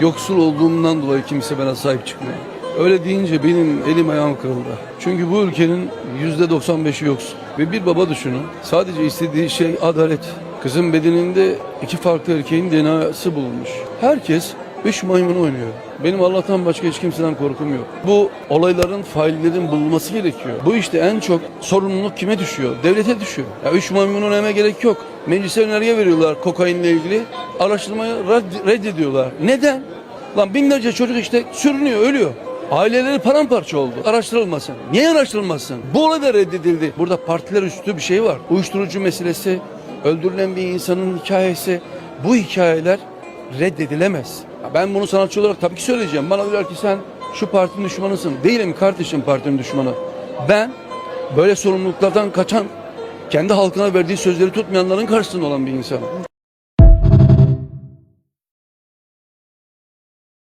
Yoksul olduğumdan dolayı kimse bana sahip çıkmıyor. Öyle deyince benim elim ayağım kırıldı. Çünkü bu ülkenin yüzde 95'i yoksul. Ve bir baba düşünün sadece istediği şey adalet. Kızın bedeninde iki farklı erkeğin DNA'sı bulunmuş. Herkes üç maymun oynuyor. Benim Allah'tan başka hiç kimseden korkum yok. Bu olayların faillerin bulunması gerekiyor. Bu işte en çok sorumluluk kime düşüyor? Devlete düşüyor. Ya üç maymunun eme gerek yok. Meclise önerge veriyorlar kokainle ilgili. Araştırmayı red- reddediyorlar. Neden? Lan binlerce çocuk işte sürünüyor, ölüyor. Aileleri paramparça oldu. Araştırılmasın. Niye araştırılmasın? Bu olay da reddedildi. Burada partiler üstü bir şey var. Uyuşturucu meselesi, öldürülen bir insanın hikayesi. Bu hikayeler reddedilemez. Ben bunu sanatçı olarak tabii ki söyleyeceğim. Bana diyorlar ki sen şu partinin düşmanısın. Değilim kardeşim partinin düşmanı. Ben böyle sorumluluklardan kaçan, kendi halkına verdiği sözleri tutmayanların karşısında olan bir insanım.